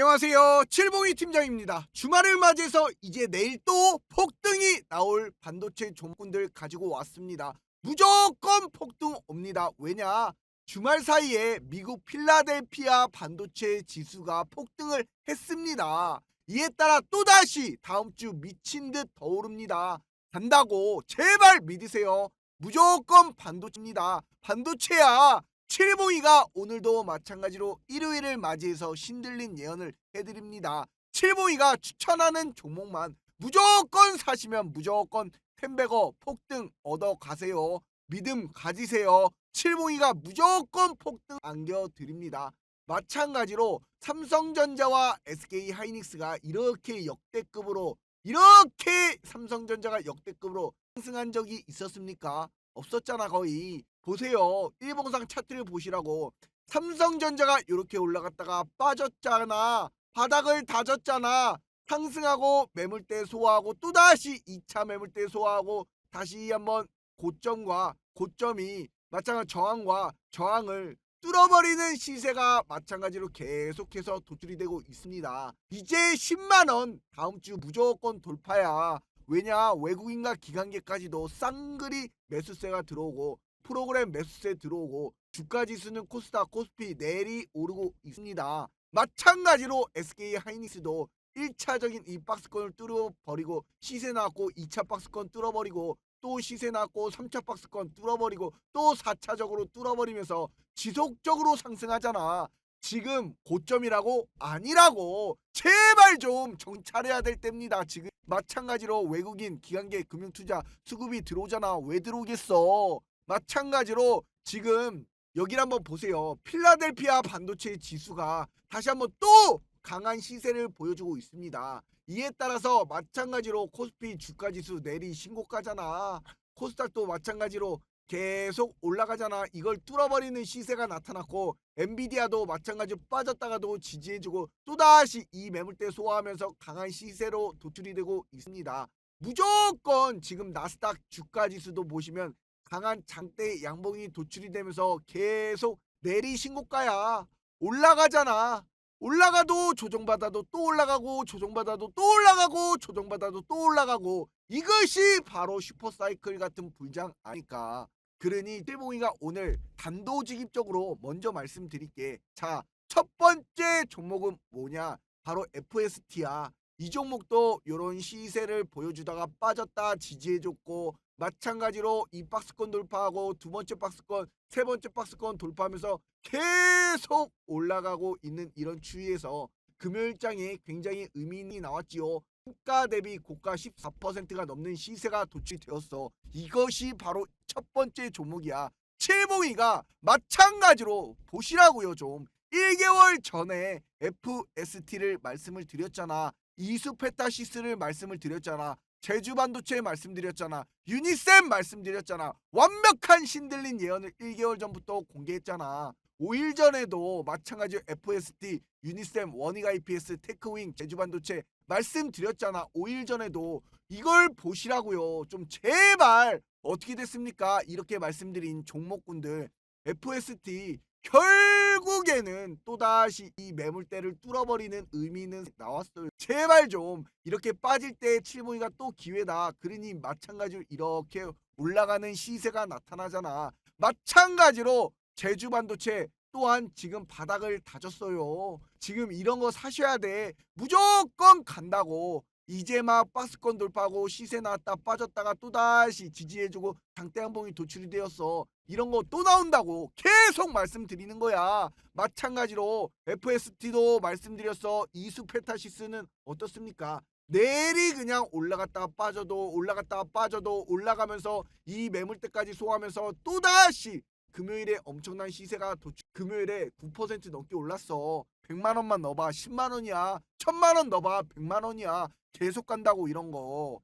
안녕하세요. 칠봉이 팀장입니다. 주말을 맞이해서 이제 내일 또 폭등이 나올 반도체 종군들 가지고 왔습니다. 무조건 폭등 옵니다. 왜냐? 주말 사이에 미국 필라델피아 반도체 지수가 폭등을 했습니다. 이에 따라 또다시 다음 주 미친 듯 더 오릅니다. 간다고 제발 믿으세요. 무조건 반도체입니다. 반도체야. 칠봉이가 오늘도 마찬가지로 일요일을 맞이해서 신들린 예언을 해드립니다. 칠봉이가 추천하는 종목만 무조건 사시면 무조건 템베거 폭등 얻어 가세요. 믿음 가지세요. 칠봉이가 무조건 폭등 안겨드립니다. 마찬가지로 삼성전자와 SK 하이닉스가 이렇게 역대급으로 이렇게 삼성전자가 역대급으로 상승한 적이 있었습니까? 없었잖아 거의. 보세요. 일봉상 차트를 보시라고. 삼성전자가 이렇게 올라갔다가 빠졌잖아. 바닥을 다졌잖아. 상승하고 매물대 소화하고 또다시 2차 매물대 소화하고 다시 한번 고점과 고점이 마찬가지 저항과 저항을 뚫어버리는 시세가 마찬가지로 계속해서 도출이 되고 있습니다. 이제 10만 원 다음 주 무조건 돌파야. 왜냐 외국인과 기관계까지도 쌍그리 매수세가 들어오고 프로그램 매수세 들어오고 주가 지수는 코스닥 코스피 내리 오르고 있습니다. 마찬가지로 SK 하이닉스도 1차적인 이 박스권을 뚫어버리고 시세 나왔고 2차 박스권 뚫어버리고 또 시세 나왔고 3차 박스권 뚫어버리고 또 4차적으로 뚫어버리면서 지속적으로 상승하잖아. 지금 고점이라고 아니라고 제발 좀 정찰해야 될 때입니다. 지금 마찬가지로 외국인 기관계 금융투자 수급이 들어오잖아. 왜 들어오겠어? 마찬가지로 지금 여기를 한번 보세요. 필라델피아 반도체 지수가 다시 한번 또 강한 시세를 보여주고 있습니다. 이에 따라서 마찬가지로 코스피 주가 지수 내리 신고가잖아. 코스닥도 마찬가지로 계속 올라가잖아. 이걸 뚫어버리는 시세가 나타났고 엔비디아도 마찬가지로 빠졌다가도 지지해주고 또다시 이 매물대 소화하면서 강한 시세로 도출이 되고 있습니다. 무조건 지금 나스닥 주가 지수도 보시면 강한 장대 양봉이 도출이 되면서 계속 내리 신 고가야. 올라가잖아. 올라가도 조정받아도 또 올라가고 조정받아도 또 올라가고 조정받아도 또 올라가고 이것이 바로 슈퍼사이클 같은 불장 아닐까. 그러니 뜰봉이가 오늘 단도직입적으로 먼저 말씀드릴게. 자, 첫 번째 종목은 뭐냐? 바로 FST야. 이 종목도 이런 시세를 보여주다가 빠졌다 지지해줬고 마찬가지로 이 박스권 돌파하고 두 번째 박스권, 세 번째 박스권 돌파하면서 계속 올라가고 있는 이런 추이에서 금요일장에 굉장히 의미이 나왔지요. 국가 대비 고가 14%가 넘는 시세가 도출되었어. 이것이 바로 첫 번째 종목이야. 칠봉이가 마찬가지로 보시라고요 좀. 1개월 전에 FST를 말씀을 드렸잖아. 이수페타시스를 말씀을 드렸잖아. 제주 반도체 말씀드렸잖아. 유니셈 말씀드렸잖아. 완벽한 신들린 예언을 1개월 전부터 공개했잖아. 5일 전에도 마찬가지로 FST, 유니셈, 원익 IPS, 테크윙, 제주반도체 말씀드렸잖아. 5일 전에도 이걸 보시라고요. 좀 제발 어떻게 됐습니까? 이렇게 말씀드린 종목군들 FST 결국에는 또다시 이 매물대를 뚫어버리는 의미는 나왔어요. 제발 좀 이렇게 빠질 때 칠봉이가 또 기회다. 그러니 마찬가지로 이렇게 올라가는 시세가 나타나잖아. 마찬가지로 제주 반도체 또한 지금 바닥을 다졌어요. 지금 이런 거 사셔야 돼. 무조건 간다고. 이제 막 박스권 돌파하고 시세 나왔다 빠졌다가 또다시 지지해주고 장대 한봉이 도출이 되었어. 이런 거 또 나온다고 계속 말씀드리는 거야. 마찬가지로 FST도 말씀드렸어. 이수 페타시스는 어떻습니까? 내리 그냥 올라갔다가 빠져도 올라갔다가 빠져도 올라가면서 이 매물대까지 소화하면서 또다시 금요일에 엄청난 시세가 도출 금요일에 9% 넘게 올랐어. 100만 원만 넣어봐. 10만 원이야. 1000만 원 넣어봐. 100만 원이야. 계속 간다고 이런 거.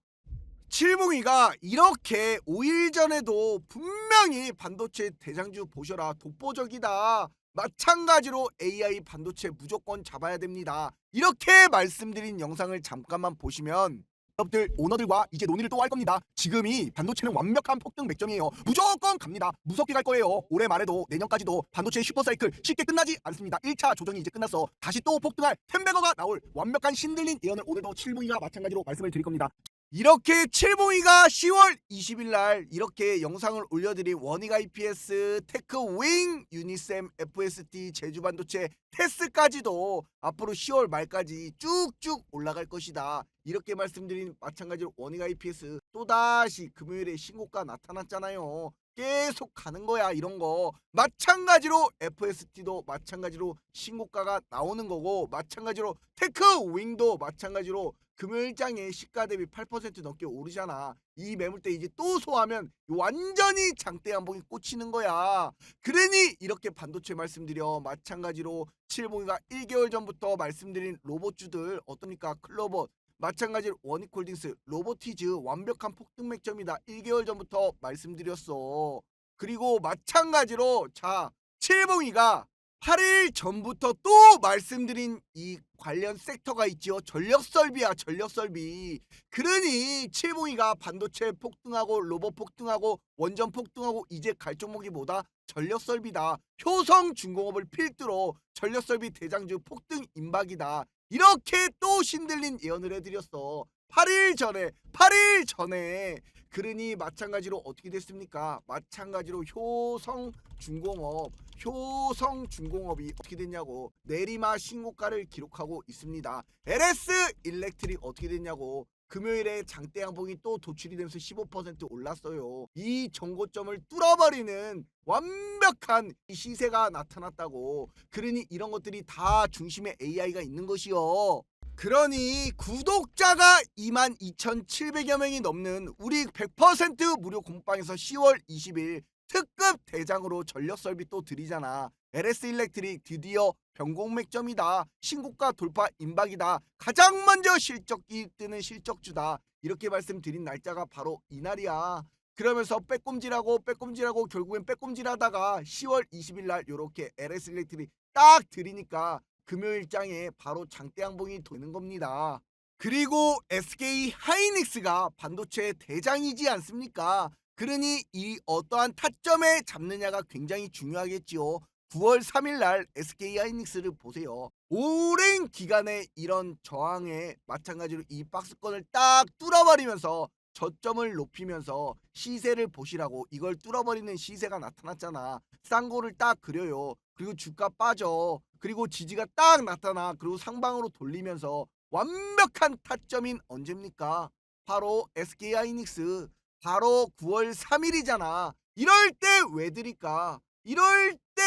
칠봉이가 이렇게 5일 전에도 분명히 반도체 대장주 보셔라. 독보적이다. 마찬가지로 AI 반도체 무조건 잡아야 됩니다. 이렇게 말씀드린 영상을 잠깐만 보시면 기업들 오너들과 이제 논의를 또 할 겁니다. 지금이 반도체는 완벽한 폭등 맥점이에요. 무조건 갑니다. 무섭게 갈 거예요. 올해 말에도 내년까지도 반도체 슈퍼사이클 쉽게 끝나지 않습니다. 1차 조정이 이제 끝났어. 다시 또 폭등할 템베거가 나올 완벽한 신들린 예언을 오늘도 7분이가 마찬가지로 말씀을 드릴 겁니다. 이렇게 칠봉이가 10월 20일 날 이렇게 영상을 올려드린 원익 IPS, 테크윙, 유니셈, FSD, 제주반도체, 테스까지도 앞으로 10월 말까지 쭉쭉 올라갈 것이다. 이렇게 말씀드린 마찬가지로 원익 IPS 또다시 금요일에 신고가 나타났잖아요. 계속 가는 거야 이런 거 마찬가지로 FST도 마찬가지로 신고가가 나오는 거고 마찬가지로 테크윙도 마찬가지로 금요일장에 시가 대비 8% 넘게 오르잖아. 이 매물대 이제 또 소화하면 완전히 장대 한봉이 꽂히는 거야. 그러니 이렇게 반도체 말씀드려 마찬가지로 칠봉이가 1개월 전부터 말씀드린 로봇주들 어떠니까 클로버 마찬가지로 원익홀딩스 로보티즈 완벽한 폭등 맥점이다. 1개월 전부터 말씀드렸어. 그리고 마찬가지로 자 칠봉이가 8일 전부터 또 말씀드린 이 관련 섹터가 있지요. 전력설비야, 전력설비. 그러니 칠봉이가 반도체 폭등하고 로봇 폭등하고 원전 폭등하고 이제 갈 종목이 뭐다? 전력설비다. 효성중공업을 필두로 전력설비 대장주 폭등 임박이다. 이렇게 또 신들린 예언을 해드렸어. 8일 전에, 8일 전에. 그러니 마찬가지로 어떻게 됐습니까? 마찬가지로 효성 중공업, 효성 중공업이 어떻게 됐냐고 내리마 신고가를 기록하고 있습니다. LS 일렉트릭 어떻게 됐냐고 금요일에 장대 양봉이 또 도출이 되면서 15% 올랐어요. 이 정고점을 뚫어버리는 완벽한 이 시세가 나타났다고. 그러니 이런 것들이 다 중심에 AI가 있는 것이요. 그러니 구독자가 22,700여 명이 넘는 우리 100% 무료 공방에서 10월 20일 특급 대장으로 전력 설비 또 드리잖아. LS 일렉트릭 드디어 변공맥점이다. 신고가 돌파 임박이다. 가장 먼저 실적이 뜨는 실적주다. 이렇게 말씀드린 날짜가 바로 이날이야. 그러면서 빼꼼질하고 빼꼼질하고 결국엔 빼꼼질하다가 10월 20일 날 요렇게 LS 일렉트릭 딱 드리니까 금요일장에 바로 장대양봉이 되는 겁니다. 그리고 SK 하이닉스가 반도체 대장이지 않습니까? 그러니 이 어떠한 타점에 잡느냐가 굉장히 중요하겠지요. 9월 3일 날 SK 하이닉스를 보세요. 오랜 기간의 이런 저항에 마찬가지로 이 박스권을 딱 뚫어버리면서 저점을 높이면서 시세를 보시라고 이걸 뚫어버리는 시세가 나타났잖아. 싼 거를 딱 그려요. 그리고 주가 빠져. 그리고 지지가 딱 나타나. 그리고 상방으로 돌리면서 완벽한 타점인 언제입니까? 바로 SK 하이닉스. 바로 9월 3일이잖아. 이럴 때 왜 드릴까? 이럴 때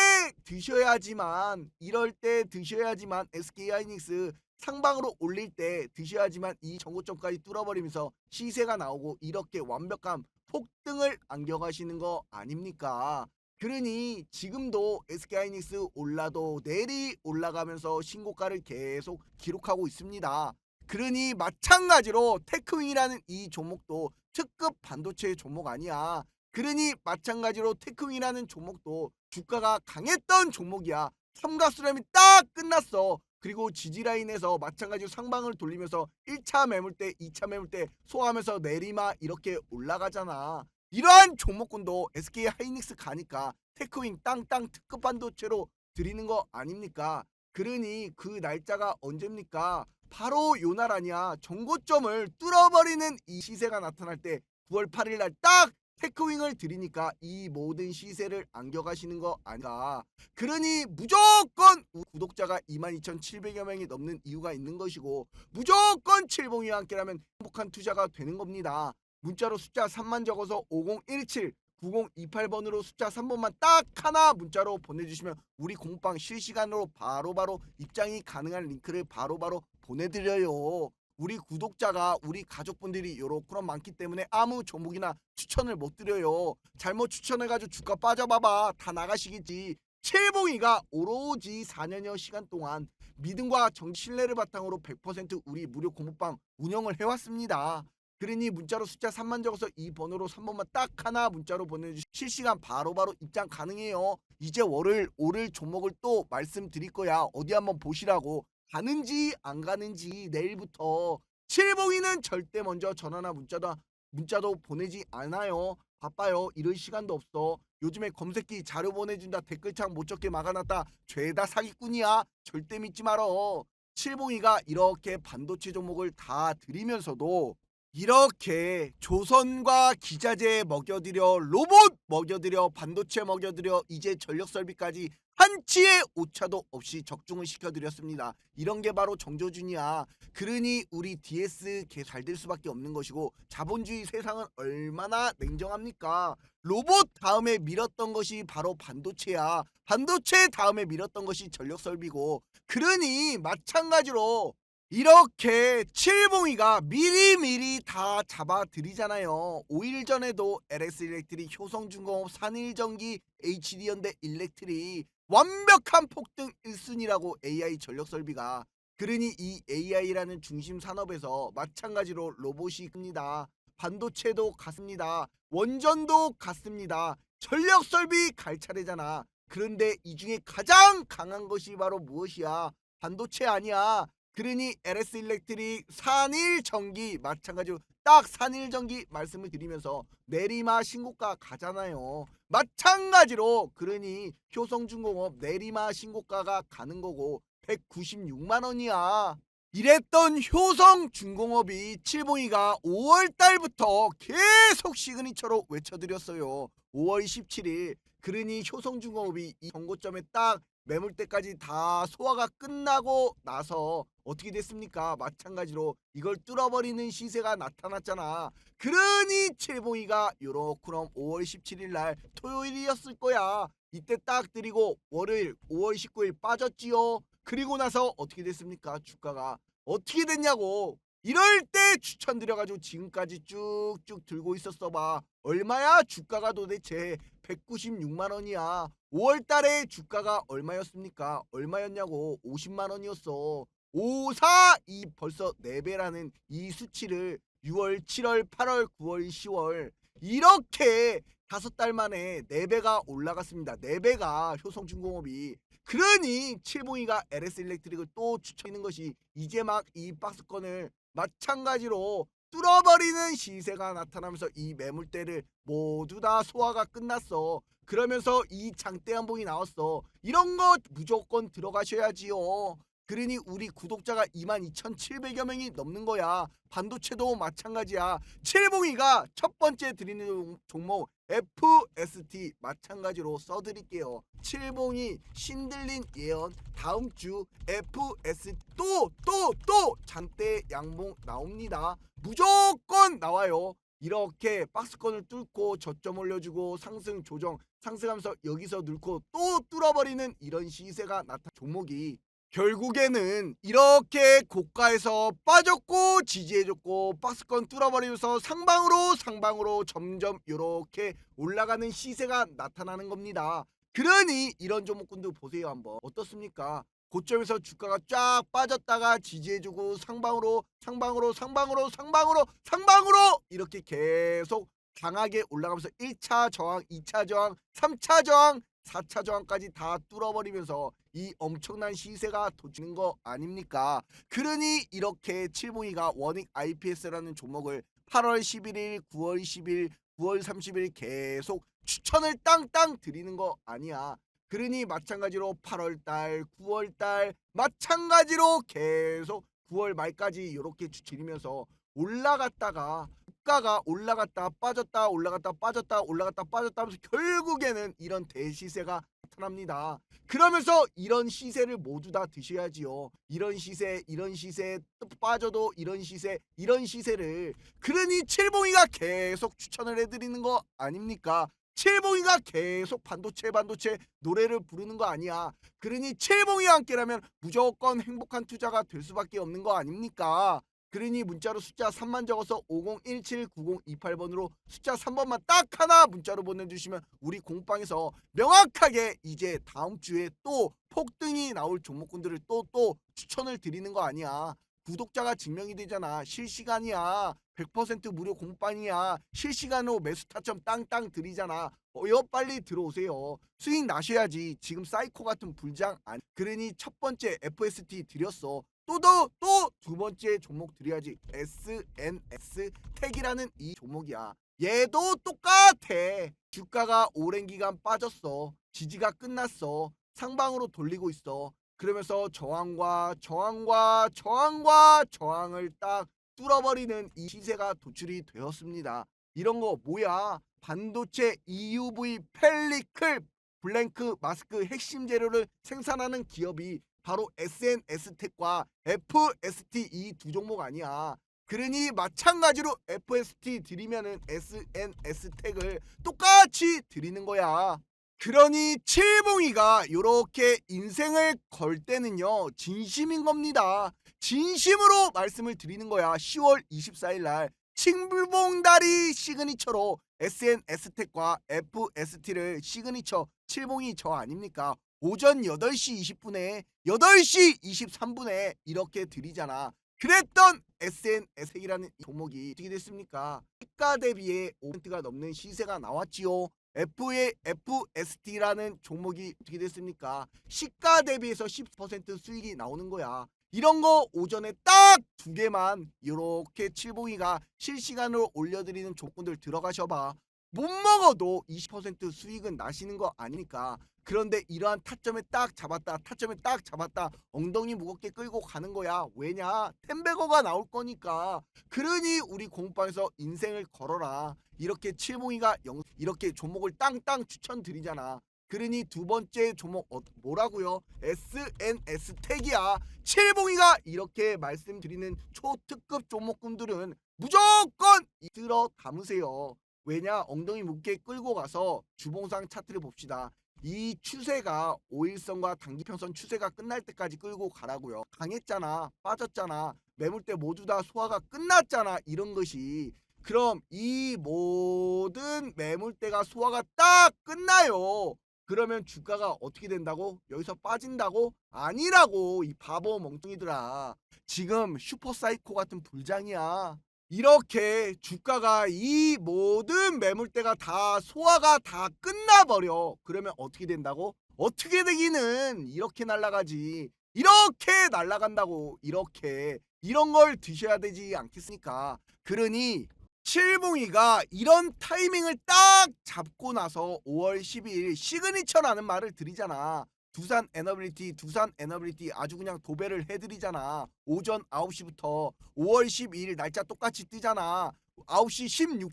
드셔야지만 이럴 때 드셔야지만 SK 하이닉스 상방으로 올릴 때 드셔야지만 이 정고점까지 뚫어버리면서 시세가 나오고 이렇게 완벽한 폭등을 안겨가시는 거 아닙니까? 그러니 지금도 SK하이닉스 올라도 내리 올라가면서 신고가를 계속 기록하고 있습니다. 그러니 마찬가지로 테크윙이라는 이 종목도 특급 반도체 종목 아니야. 그러니 마찬가지로 테크윙이라는 종목도 주가가 강했던 종목이야. 삼각수렴이 딱 끝났어. 그리고 지지라인에서 마찬가지로 상방을 돌리면서 1차 매물대, 2차 매물대 소화하면서 내리마 이렇게 올라가잖아. 이러한 종목군도 SK 하이닉스 가니까 테크윙 땅땅 특급 반도체로 드리는 거 아닙니까? 그러니 그 날짜가 언제입니까? 바로 요날 아니야. 정고점을 뚫어버리는 이 시세가 나타날 때 9월 8일 날 딱 테크윙을 드리니까 이 모든 시세를 안겨가시는 거 아닌가. 그러니 무조건 구독자가 22,700여 명이 넘는 이유가 있는 것이고 무조건 칠봉이와 함께라면 행복한 투자가 되는 겁니다. 문자로 숫자 3만 적어서 5017 9028번으로 숫자 3번만 딱 하나 문자로 보내주시면 우리 공방 실시간으로 바로바로 입장이 가능한 링크를 바로바로 보내드려요. 우리 구독자가 우리 가족분들이 요렇게 많기 때문에 아무 종목이나 추천을 못 드려요. 잘못 추천해가지고 주가 빠져봐봐 다 나가시겠지. 칠봉이가 오로지 4년여 시간 동안 믿음과 정 신뢰를 바탕으로 100% 우리 무료 공부방 운영을 해왔습니다. 그러니 문자로 숫자 3만 적어서 이 번호로 3번만 딱 하나 문자로 보내주시 실시간 바로바로 입장 가능해요. 이제 월요일 오를 종목을 또 말씀드릴 거야. 어디 한번 보시라고. 가는지 안 가는지 내일부터 칠봉이는 절대 먼저 전화나 문자도 문자도 보내지 않아요. 바빠요. 이럴 시간도 없어. 요즘에 검색기 자료 보내준다 댓글창 못 적게 막아놨다. 죄다 사기꾼이야. 절대 믿지 말어. 칠봉이가 이렇게 반도체 종목을 다 들이면서도 이렇게 조선과 기자재 먹여들여 로봇 먹여들여 반도체 먹여들여 이제 전력 설비까지 한치의 오차도 없이 적중을 시켜드렸습니다. 이런 게 바로 정조준이야. 그러니 우리 DS 잘될 수밖에 없는 것이고 자본주의 세상은 얼마나 냉정합니까? 로봇 다음에 밀었던 것이 바로 반도체야. 반도체 다음에 밀었던 것이 전력 설비고 그러니 마찬가지로 이렇게 칠봉이가 미리미리 다 잡아드리잖아요. 5일 전에도 LS 일렉트릭, 효성중공업, 산일전기, HD현대 일렉트릭 완벽한 폭등 1순위라고 AI 전력 설비가 그러니 이 AI라는 중심 산업에서 마찬가지로 로봇이 큽니다. 반도체도 같습니다. 원전도 같습니다. 전력 설비 갈 차례잖아. 그런데 이 중에 가장 강한 것이 바로 무엇이야? 반도체 아니야. 그러니 LS 일렉트릭 산일 전기 마찬가지로 딱 산일 전기 말씀을 드리면서 내리마 신고가 가잖아요. 마찬가지로 그러니 효성중공업 내리마 신고가가 가는 거고 196만 원이야. 이랬던 효성중공업이 칠봉이가 5월 달부터 계속 시그니처로 외쳐드렸어요. 5월 17일 그러니 효성중공업이 이 정고점에 딱 매물대까지 다 소화가 끝나고 나서 어떻게 됐습니까? 마찬가지로 이걸 뚫어버리는 시세가 나타났잖아. 그러니 칠봉이가 요렇게럼 5월 17일 날 토요일이었을 거야. 이때 딱 드리고 월요일 5월 19일 빠졌지요. 그리고 나서 어떻게 됐습니까? 주가가 어떻게 됐냐고. 이럴 때 추천드려가지고 지금까지 쭉쭉 들고 있었어 봐. 얼마야? 주가가 도대체 196만 원이야. 5월 달에 주가가 얼마였습니까? 얼마였냐고 50만 원이었어. 5, 4, 이 벌써 4배라는 이 수치를 6월, 7월, 8월, 9월, 10월 이렇게 다섯 달 만에 4배가 올라갔습니다. 4배가 효성중공업이 그러니 칠봉이가 LS 일렉트릭을 또 추천하는 것이 이제 막 이 박스권을 마찬가지로 뚫어버리는 시세가 나타나면서 이 매물대를 모두 다 소화가 끝났어. 그러면서 이 장대 한봉이 나왔어. 이런 거 무조건 들어가셔야지요. 그러니 우리 구독자가 22,700여 명이 넘는 거야. 반도체도 마찬가지야. 칠봉이가 첫 번째 드리는 종목 FST 마찬가지로 써드릴게요. 칠봉이 신들린 예언 다음 주 FS 또또 또 잔대 양봉 나옵니다. 무조건 나와요. 이렇게 박스권을 뚫고 저점 올려주고 상승 조정 상승하면서 여기서 넣고 또 뚫어버리는 이런 시세가 나타 종목이 결국에는 이렇게 고가에서 빠졌고 지지해줬고 박스권 뚫어버리면서 상방으로 상방으로 점점 이렇게 올라가는 시세가 나타나는 겁니다. 그러니 이런 종목군들 보세요 한번 어떻습니까? 고점에서 주가가 쫙 빠졌다가 지지해주고 상방으로 상방으로 상방으로 상방으로 상방으로 이렇게 계속 강하게 올라가면서 1차 저항, 2차 저항, 3차 저항, 4차 저항까지 다 뚫어버리면서 이 엄청난 시세가 도지는 거 아닙니까? 그러니 이렇게 칠봉이가 원익 IPS라는 종목을 8월 11일, 9월 10일, 9월 30일 계속 추천을 땅땅 드리는 거 아니야. 그러니 마찬가지로 8월 달, 9월 달 마찬가지로 계속 9월 말까지 이렇게 드리면서 올라갔다가 주가가 올라갔다 빠졌다 올라갔다 빠졌다 올라갔다 빠졌다 하면서 결국에는 이런 대시세가 나타납니다. 그러면서 이런 시세를 모두 다 드셔야지요. 이런 시세, 이런 시세, 또 빠져도 이런 시세, 이런 시세를 그러니 칠봉이가 계속 추천을 해드리는 거 아닙니까? 칠봉이가 계속 반도체 반도체 노래를 부르는 거 아니야. 그러니 칠봉이와 함께라면 무조건 행복한 투자가 될 수밖에 없는 거 아닙니까? 그러니 문자로 숫자 3만 적어서 50179028번으로 숫자 3번만 딱 하나 문자로 보내주시면 우리 공방에서 명확하게 이제 다음 주에 또 폭등이 나올 종목군들을 또또 추천을 드리는 거 아니야. 구독자가 증명이 되잖아. 실시간이야. 100% 무료 공방이야. 실시간으로 매수 타점 땅땅 드리잖아. 어여 빨리 들어오세요. 수익 나셔야지. 지금 사이코 같은 불장 안. 그러니 첫 번째 FST 드렸어. 또또 또 두 번째 종목 드려야지 SNS 택이라는 이 종목이야. 얘도 똑같아. 주가가 오랜 기간 빠졌어. 지지가 끝났어. 상방으로 돌리고 있어. 그러면서 저항과 저항과 저항과 저항을 딱 뚫어버리는 이 시세가 도출이 되었습니다. 이런 거 뭐야? 반도체 EUV 펠리클 블랭크 마스크 핵심 재료를 생산하는 기업이 바로 SNS텍과 FST 이 두 종목 아니야. 그러니 마찬가지로 FST 드리면은 SNS텍을 똑같이 드리는 거야. 그러니 칠봉이가 요렇게 인생을 걸 때는요 진심인 겁니다. 진심으로 말씀을 드리는 거야. 10월 24일 날 칭불봉다리 시그니처로 SNS텍과 FST를 시그니처 칠봉이 저 아닙니까? 오전 8시 20분에 8시 23분에 이렇게 드리잖아. 그랬던 SNS이라는 종목이 어떻게 됐습니까? 시가 대비에 5%가 넘는 시세가 나왔지요. F의 FST라는 종목이 어떻게 됐습니까? 시가 대비해서 10% 수익이 나오는 거야. 이런 거 오전에 딱 두 개만 이렇게 칠봉이가 실시간으로 올려드리는 조건들 들어가셔봐. 못 먹어도 20% 수익은 나시는 거 아니니까. 그런데 이러한 타점에 딱 잡았다, 타점에 딱 잡았다, 엉덩이 무겁게 끌고 가는 거야. 왜냐? 템베거가 나올 거니까. 그러니 우리 공방에서 인생을 걸어라. 이렇게 칠봉이가 영, 이렇게 종목을 땅땅 추천드리잖아. 그러니 두 번째 종목 어, 뭐라고요? SNS 택이야. 칠봉이가 이렇게 말씀드리는 초특급 종목군들은 무조건 들어 담으세요. 왜냐 엉덩이 무게 끌고 가서 주봉상 차트를 봅시다. 이 추세가 5일선과 단기평선 추세가 끝날 때까지 끌고 가라고요. 강했잖아. 빠졌잖아. 매물대 모두 다 소화가 끝났잖아. 이런 것이. 그럼 이 모든 매물대가 소화가 딱 끝나요. 그러면 주가가 어떻게 된다고? 여기서 빠진다고? 아니라고 이 바보 멍뚱이들아. 지금 슈퍼사이코 같은 불장이야. 이렇게 주가가 이 모든 매물대가 다 소화가 다 끝나버려. 그러면 어떻게 된다고? 어떻게 되기는 이렇게 날아가지. 이렇게 날아간다고. 이렇게. 이런 걸 드셔야 되지 않겠습니까? 그러니 칠봉이가 이런 타이밍을 딱 잡고 나서 5월 12일 시그니처라는 말을 드리잖아. 두산 에너빌리티, 두산 에너빌리티 아주 그냥 도배를 해드리잖아. 오전 9시부터 5월 12일 날짜 똑같이 뜨잖아. 9시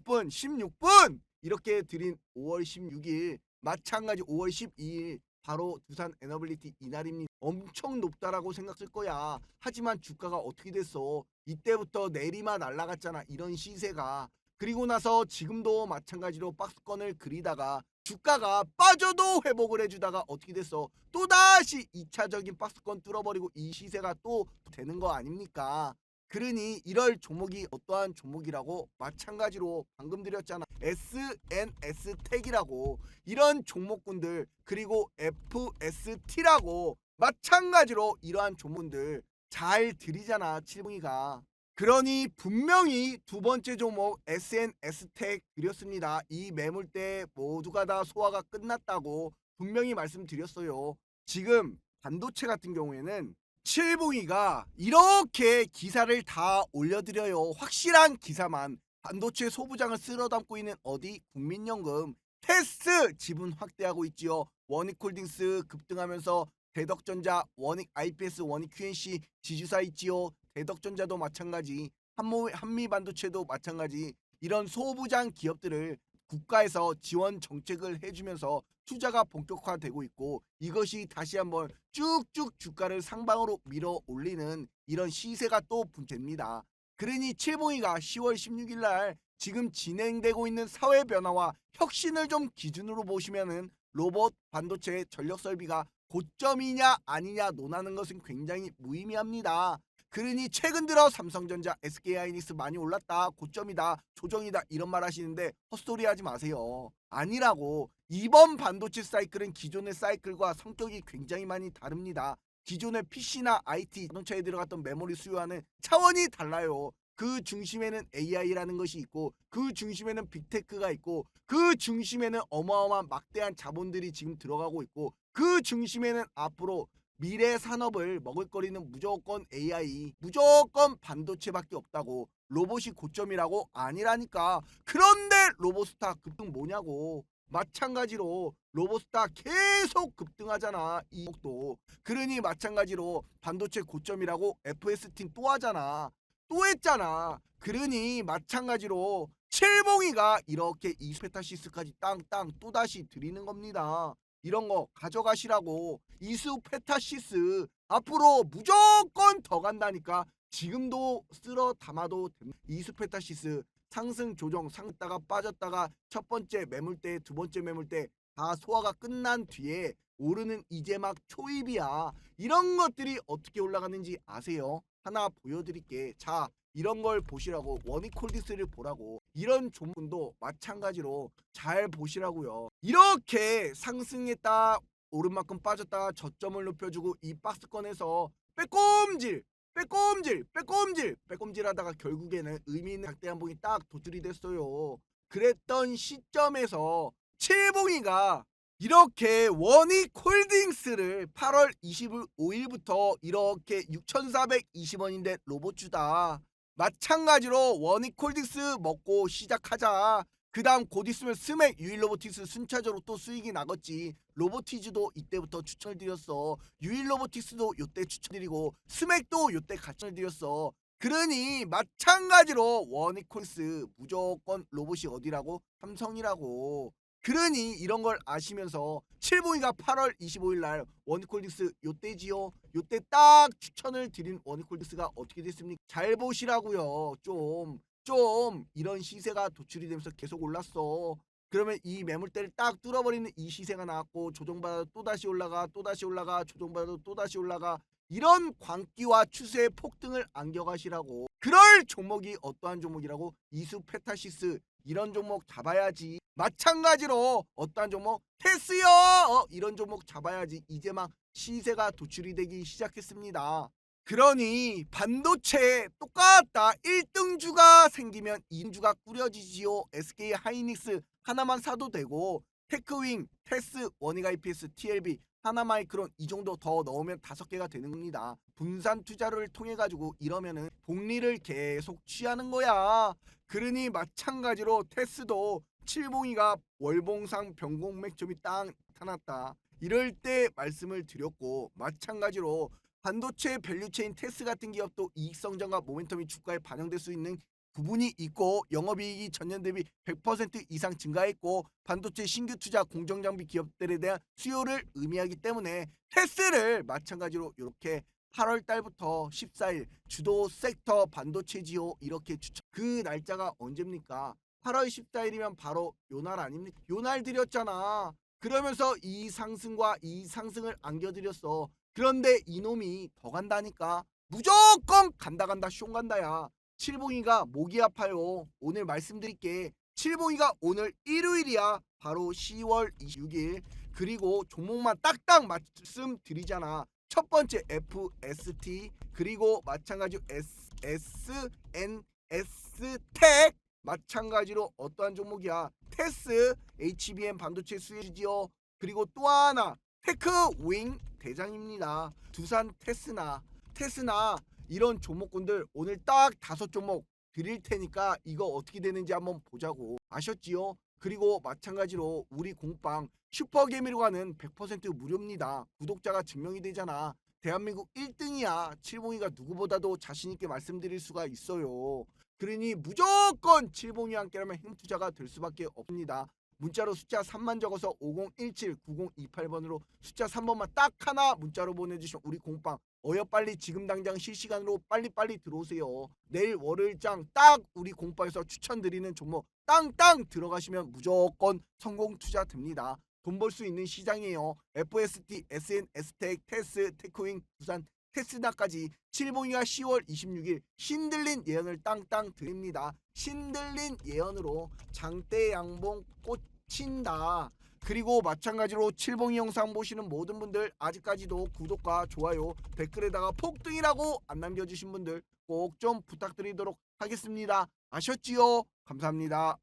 16분, 16분 이렇게 드린 5월 16일 마찬가지 5월 12일 바로 두산 에너빌리티 이날입니다. 엄청 높다라고 생각할 거야. 하지만 주가가 어떻게 됐어? 이때부터 내리만 날라갔잖아. 이런 시세가. 그리고 나서 지금도 마찬가지로 박스권을 그리다가 주가가 빠져도 회복을 해주다가 어떻게 됐어? 또다시 2차적인 박스권 뚫어버리고 이 시세가 또 되는 거 아닙니까? 그러니 이럴 종목이 어떠한 종목이라고 마찬가지로 방금 드렸잖아 SNS 택이라고 이런 종목군들 그리고 FST라고 마찬가지로 이러한 종목들 잘 드리잖아 칠봉이가 그러니 분명히 두 번째 종목 SNS텍 드렸습니다. 이 매물대 모두가 다 소화가 끝났다고 분명히 말씀드렸어요. 지금 반도체 같은 경우에는 칠봉이가 이렇게 기사를 다 올려드려요. 확실한 기사만 반도체 소부장을 쓸어 담고 있는 어디 국민연금 테스 지분 확대하고 있지요. 원익홀딩스 급등하면서 대덕전자, 원익 IPS, 원익 QNC 지주사 있지요. 대덕전자도 마찬가지, 한모, 한미반도체도 마찬가지. 이런 소부장 기업들을 국가에서 지원 정책을 해주면서 투자가 본격화되고 있고 이것이 다시 한번 쭉쭉 주가를 상방으로 밀어 올리는 이런 시세가 또 됩니다. 그러니 칠봉이가 10월 16일 날 지금 진행되고 있는 사회 변화와 혁신을 좀 기준으로 보시면은 로봇 반도체 전력 설비가 고점이냐 아니냐 논하는 것은 굉장히 무의미합니다. 그러니 최근 들어 삼성전자, SK하이닉스 많이 올랐다, 고점이다, 조정이다 이런 말 하시는데 헛소리 하지 마세요. 아니라고. 이번 반도체 사이클은 기존의 사이클과 성격이 굉장히 많이 다릅니다. 기존의 PC나 IT 자동차에 들어갔던 메모리 수요하는 차원이 달라요. 그 중심에는 AI라는 것이 있고 그 중심에는 빅테크가 있고 그 중심에는 어마어마한 막대한 자본들이 지금 들어가고 있고 그 중심에는 앞으로 미래 산업을 먹을거리는 무조건 AI, 무조건 반도체밖에 없다고 로봇이 고점이라고 아니라니까. 그런데 로봇스타 급등 뭐냐고. 마찬가지로 로봇스타 계속 급등하잖아 이목도 그러니 마찬가지로 반도체 고점이라고 FST 또 하잖아 또 했잖아 그러니 마찬가지로 칠봉이가 이렇게 이스페타시스까지 땅땅 또다시 드리는 겁니다 이런 거 가져가시라고 이스페타시스 앞으로 무조건 더 간다니까 지금도 쓸어 담아도 됩니다. 이스페타시스 상승 조정 상다가 빠졌다가 첫 번째 매물대 두 번째 매물대 다 소화가 끝난 뒤에 오르는 이제 막 초입이야. 이런 것들이 어떻게 올라가는지 아세요? 하나 보여드릴게. 자 이런 걸 보시라고 원이콜디스를 보라고 이런 종목도 마찬가지로 잘 보시라고요. 이렇게 상승했다 오른만큼 빠졌다가 저점을 높여주고 이 박스권에서 빼꼼질 빼꼼질 빼꼼질 빼꼼질 하다가 결국에는 의미 있는 작대 한봉이 딱 도출이 됐어요. 그랬던 시점에서 칠봉이가 이렇게 원익 홀딩스를 8월 25일부터 이렇게 6,420원인데 로봇 주다 마찬가지로 원익 홀딩스 먹고 시작하자. 그 다음 곧 있으면 스맥 유일 로보틱스 순차적으로 또 수익이 나겠지. 로보티즈도 이때부터 추천을 드렸어. 유일 로보틱스도 요때 추천드리고 스맥도 요때 같이 드렸어. 그러니 마찬가지로 원이콜스 무조건 로봇이 어디라고? 삼성이라고 그러니 이런 걸 아시면서 7봉이가 8월 25일 날 원이콜딩스 요때지요 요때 딱 추천을 드린 원이콜딩스가 어떻게 됐습니까? 잘 보시라고요. 좀좀 이런 시세가 도출이 되면서 계속 올랐어. 그러면 이 매물대를 딱 뚫어버리는 이 시세가 나왔고 조정받아도 또다시 올라가 또다시 올라가 조정받아도 또다시 올라가 이런 광기와 추세의 폭등을 안겨가시라고. 그럴 종목이 어떠한 종목이라고? 이수 페타시스 이런 종목 잡아야지. 마찬가지로 어떠한 종목? 테스요! 어, 이런 종목 잡아야지. 이제 막 시세가 도출이 되기 시작했습니다. 그러니 반도체 똑같다. 1등주가 생기면 2등주가 꾸려지지요. SK 하이닉스 하나만 사도 되고 테크윙, 테스, 원익 IPS, TLB, 하나마이크론 이 정도 더 넣으면 다섯 개가 되는 겁니다. 분산 투자를 통해 가지고 이러면은 복리를 계속 취하는 거야. 그러니 마찬가지로 테스도 칠봉이가 월봉상 변공 맥점이 딱 나타났다. 이럴 때 말씀을 드렸고 마찬가지로 반도체 밸류체인 테스 같은 기업도 이익 성장과 모멘텀이 주가에 반영될 수 있는 부분이 있고 영업이익이 전년 대비 100% 이상 증가했고 반도체 신규 투자 공정 장비 기업들에 대한 수요를 의미하기 때문에 테스를 마찬가지로 이렇게 8월 달부터 14일 주도 섹터 반도체지요 이렇게 추천 그 날짜가 언제입니까? 8월 14일이면 바로 요 날 아닙니까? 요 날 드렸잖아. 그러면서 이 상승과 이 상승을 안겨드렸어. 그런데 이놈이 더 간다니까. 무조건 간다 간다 숑 간다야. 칠봉이가 목이 아파요. 오늘 말씀드릴게. 칠봉이가 오늘 일요일이야. 바로 10월 26일. 그리고 종목만 딱딱 말씀드리잖아. 첫 번째 FST 그리고 마찬가지로 S, SNS 텍 마찬가지로 어떠한 종목이야? 테스 HBM 반도체 수혜지요. 그리고 또 하나 테크윙 대장입니다. 두산 테스나 테스나 이런 종목군들 오늘 딱 다섯 종목 드릴 테니까 이거 어떻게 되는지 한번 보자고 아셨지요? 그리고 마찬가지로 우리 공빵 슈퍼게미로 가는 100% 무료입니다. 구독자가 증명이 되잖아. 대한민국 1등이야. 칠봉이가 누구보다도 자신있게 말씀드릴 수가 있어요. 그러니 무조건 칠봉이와 함께라면 행투자가 될 수밖에 없습니다. 문자로 숫자 3만 적어서 5017-9028번으로 숫자 3번만 딱 하나 문자로 보내주시면 우리 공빵 어여 빨리 지금 당장 실시간으로 빨리빨리 들어오세요. 내일 월요일장 딱 우리 공빵에서 추천드리는 종목 땅땅 들어가시면 무조건 성공 투자 됩니다. 돈 벌 수 있는 시장이에요. FST, SN, S텍, 테스, 테크윙, 부산, 테스나까지 7봉이가 10월 26일 신들린 예언을 땅땅 드립니다. 신들린 예언으로 장대 양봉 꽂 힌다. 그리고 마찬가지로 7봉이 영상 보시는 모든 분들 아직까지도 구독과 좋아요 댓글에다가 폭등이라고 안 남겨주신 분들 꼭 좀 부탁드리도록 하겠습니다. 아셨지요? 감사합니다.